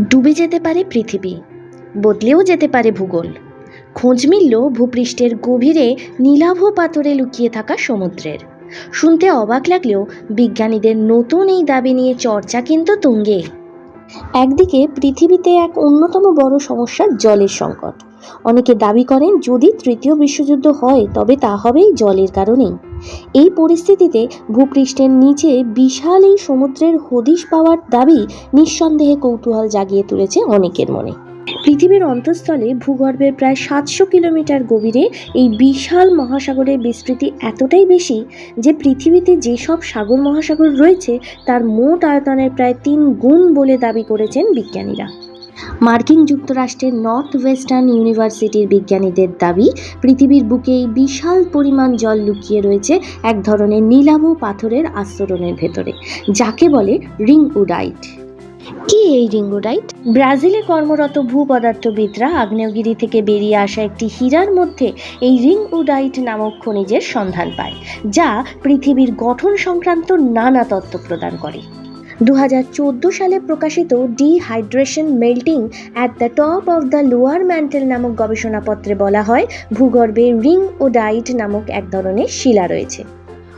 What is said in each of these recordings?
ডুবে যেতে পারে পৃথিবী, বদলেও যেতে পারে ভূগোল। খোঁজ মিলল ভূপৃষ্ঠের গভীরে নীলাভ পাথরে লুকিয়ে থাকা সমুদ্রের। শুনতে অবাক লাগলেও বিজ্ঞানীদের নতুন এই দাবি নিয়ে চর্চা কিন্তু তুঙ্গে। একদিকে পৃথিবীতে এক অন্যতম বড় সমস্যা জলের সংকট। অনেকে দাবি করেন যদি তৃতীয় বিশ্বযুদ্ধ হয় তবে তা হবে জলের কারণেই। এই পরিস্থিতিতে ভূপৃষ্ঠের নিচে বিশাল এই সমুদ্রের হদিশ পাওয়ার দাবি নিঃসন্দেহে কৌতূহল জাগিয়ে তুলেছে অনেকের মনে। পৃথিবীর অন্তঃস্থলে ভূগর্ভের প্রায় সাতশো কিলোমিটার গভীরে এই বিশাল মহাসাগরের বিস্তৃতি এতটাই বেশি যে পৃথিবীতে যেসব সাগর মহাসাগর রয়েছে, তার মোট আয়তনের প্রায় তিন গুণ বলে দাবি করেছেন বিজ্ঞানীরা। মার্কিন যুক্তরাষ্ট্রের নর্থ ওয়েস্টার্ন ইউনিভার্সিটির বিজ্ঞানীদের দাবি, পৃথিবীর বুকে এই বিশাল পরিমাণ জল লুকিয়ে রয়েছে এক ধরনের নীলাভ পাথরের আস্তরণের ভেতরে, যাকে বলে রিং উডাইট কি এই রিঙ্গোডাইট ব্রাজিলে কর্মরত ভূপদার্থবিদরা আগ্নেয়গিরি থেকে বেরিয়ে আসা একটি হীরার মধ্যে এই রিং উডাইট নামক খনিজের সন্ধান পায়, যা পৃথিবীর গঠন সংক্রান্ত নানা তত্ত্ব প্রদান করে। দু হাজার চোদ্দ সালে প্রকাশিত dehydration melting at the top of the lower mantle নামক গবেষণাপত্রে বলা হয়, ভূগর্ভে রিং ওডাইট নামক এক ধরনের শিলা রয়েছে।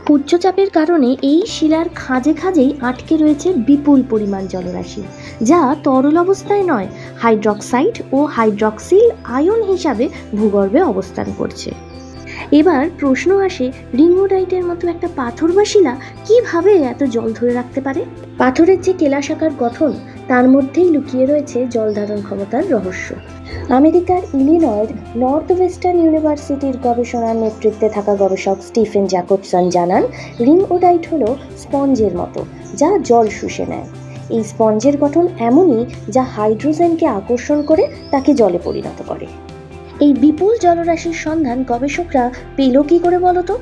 উচ্চচাপের কারণে এই শিলার খাঁজে খাঁজেই আটকে রয়েছে বিপুল পরিমাণ জলরাশি, যা তরল অবস্থায় নয় হাইড্রক্সাইড ও হাইড্রক্সিল আয়ন হিসাবে ভূগর্ভে অবস্থান করছে। এবার প্রশ্ন আসে রিঙ্গোডাইটের মতো একটা পাথর বা শিলা কীভাবে এত জল ধরে রাখতে পারে? পাথরের যে কেলাসাকার গঠন, তার মধ্যেই লুকিয়ে রয়েছে জল ধারণ ক্ষমতার রহস্য। আমেরিকার ইলিনয়ের নর্থ ওয়েস্টার্ন ইউনিভার্সিটির গবেষণার নেতৃত্বে থাকা গবেষক স্টিফেন জ্যাকবসন জানান রিং ওডাইট হল স্পঞ্জের মতো, যা জল শুষে নেয়। এই স্পঞ্জের গঠন এমনই যা হাইড্রোজেনকে আকর্ষণ করে, তাকে জলে পরিণত করে। এই বিপুল জলরাশির সন্ধান গবেষকরা পেল কি করে বলতো?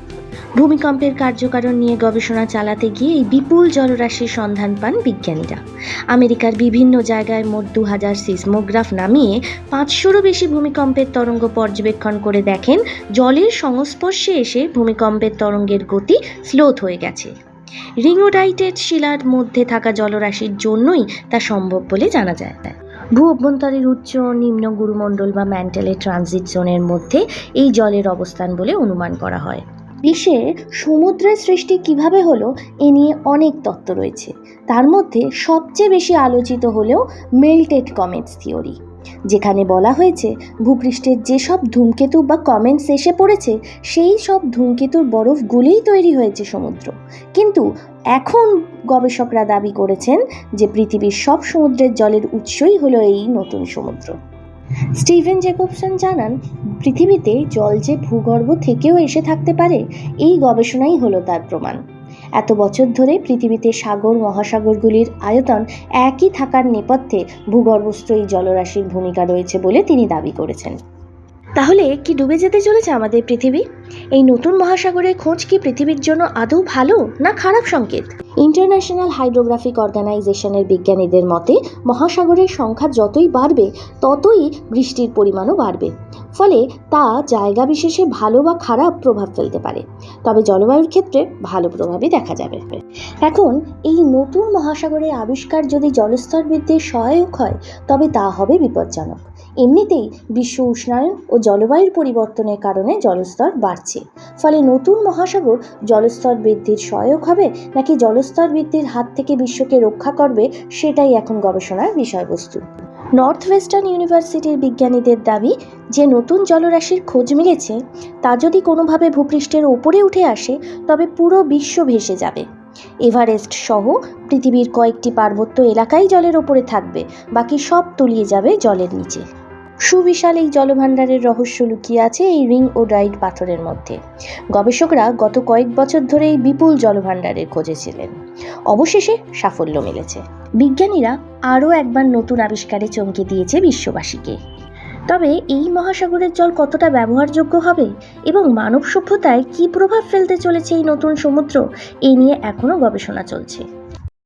ভূমিকম্পের কার্যকারণ নিয়ে গবেষণা চালাতে গিয়ে এই বিপুল জলরাশির সন্ধান পান বিজ্ঞানীরা। আমেরিকার বিভিন্ন জায়গায় মোট দু হাজার সিসমোগ্রাফ নামিয়ে পাঁচশোরও বেশি ভূমিকম্পের তরঙ্গ পর্যবেক্ষণ করে দেখেন, জলের সংস্পর্শে এসে ভূমিকম্পের তরঙ্গের গতি স্লোথ হয়ে গেছে। রিংওডাইটেড শিলার মধ্যে থাকা জলরাশির জন্যই তা সম্ভব বলে জানা যায়। ভূ অভ্যন্তরের উচ্চ, নিম্ন গুরুমণ্ডল বা ম্যান্টালের ট্রানজিট জোনের মধ্যে এই জলের অবস্থান বলে অনুমান করা হয়। বিশ্বে সমুদ্রের সৃষ্টি কীভাবে হলো এ নিয়ে অনেক তত্ত্ব রয়েছে। তার মধ্যে সবচেয়ে বেশি আলোচিত হলেও মেল্টেড কমেটস থিওরি। যেখানে বলা হয়েছে, ভূপৃষ্ঠের যেসব ধূমকেতু বা কমেন্টস এসে পড়েছে, সেই সব ধূমকেতুর বরফ গুলেই তৈরি হয়েছে সমুদ্র। কিন্তু এখন গবেষকরা দাবি করেছেন যে পৃথিবীর সব সমুদ্রের জলের উৎসই হলো এই নতুন সমুদ্র। স্টিভেন জেকবসন জানান, পৃথিবীতে জল যে ভূগর্ভ থেকেও এসে থাকতে পারে, এই গবেষণাই হলো তার প্রমাণ। এত বছর ধরে পৃথিবীতে সাগর, মহাসাগরগুলির আয়তন একই থাকার নেপথ্যে ভূগর্ভস্থ এই জলরাশির ভূমিকা রয়েছে বলে তিনি দাবি করেছেন। তাহলে কি ডুবে যেতে চলেছে আমাদের পৃথিবী? এই নতুন মহাসাগরের খোঁজ কি পৃথিবীর জন্য আদৌ ভালো না খারাপ সংকেত? ইন্টারন্যাশনাল হাইড্রোগ্রাফিক অর্গানাইজেশনের বিজ্ঞানীদের মতে, মহাসাগরের সংখ্যা যতই বাড়বে, ততই বৃষ্টির পরিমাণও বাড়বে। ফলে তা জায়গা বিশেষে ভালো বা খারাপ প্রভাব ফেলতে পারে। তবে জলবায়ুর ক্ষেত্রে ভালো প্রভাবই দেখা যাবে। এখন, এই নতুন মহাসাগরের আবিষ্কার যদি জলস্তর বৃদ্ধির সহায়ক হয়, তবে তা হবে বিপজ্জনক। এমনিতেই বিশ্ব উষ্ণায়ন ও জলবায়ুর পরিবর্তনের কারণে জলস্তর বাড়ছে। ফলে নতুন মহাসাগর জলস্তর বৃদ্ধির সহায়ক হবে নাকি জলস্তর বৃদ্ধির হাত থেকে বিশ্বকে রক্ষা করবে সেটাই এখন গবেষণার বিষয়বস্তু। নর্থ ওয়েস্টার্ন ইউনিভার্সিটির বিজ্ঞানীদের দাবি, যে নতুন জলরাশির খোঁজ মিলেছে, তা যদি কোনোভাবে ভূপৃষ্ঠের ওপরে উঠে আসে, তবে পুরো বিশ্ব ভেসে যাবে। এভারেস্ট সহ পৃথিবীর কয়েকটি পার্বত্য এলাকাই জলের ওপরে থাকবে, বাকি সব তলিয়ে যাবে জলের নিচে। সুবিশাল এই জলভাণ্ডারের রহস্য লুকিয়ে আছে এই রিং ও ডাইট পাথরের মধ্যে। গবেষকরা গত কয়েক বছর ধরে এই বিপুল জলভাণ্ডারের খোঁজে ছিলেন। অবশেষে সাফল্য মিলেছে। বিজ্ঞানীরা আরও একবার নতুন আবিষ্কারে চমকে দিয়েছে বিশ্ববাসীকে। তবে এই মহাসাগরের জল কতটা ব্যবহারযোগ্য হবে এবং মানব সভ্যতায় কী প্রভাব ফেলতে চলেছে এই নতুন সমুদ্র, এ নিয়ে এখনও গবেষণা চলছে।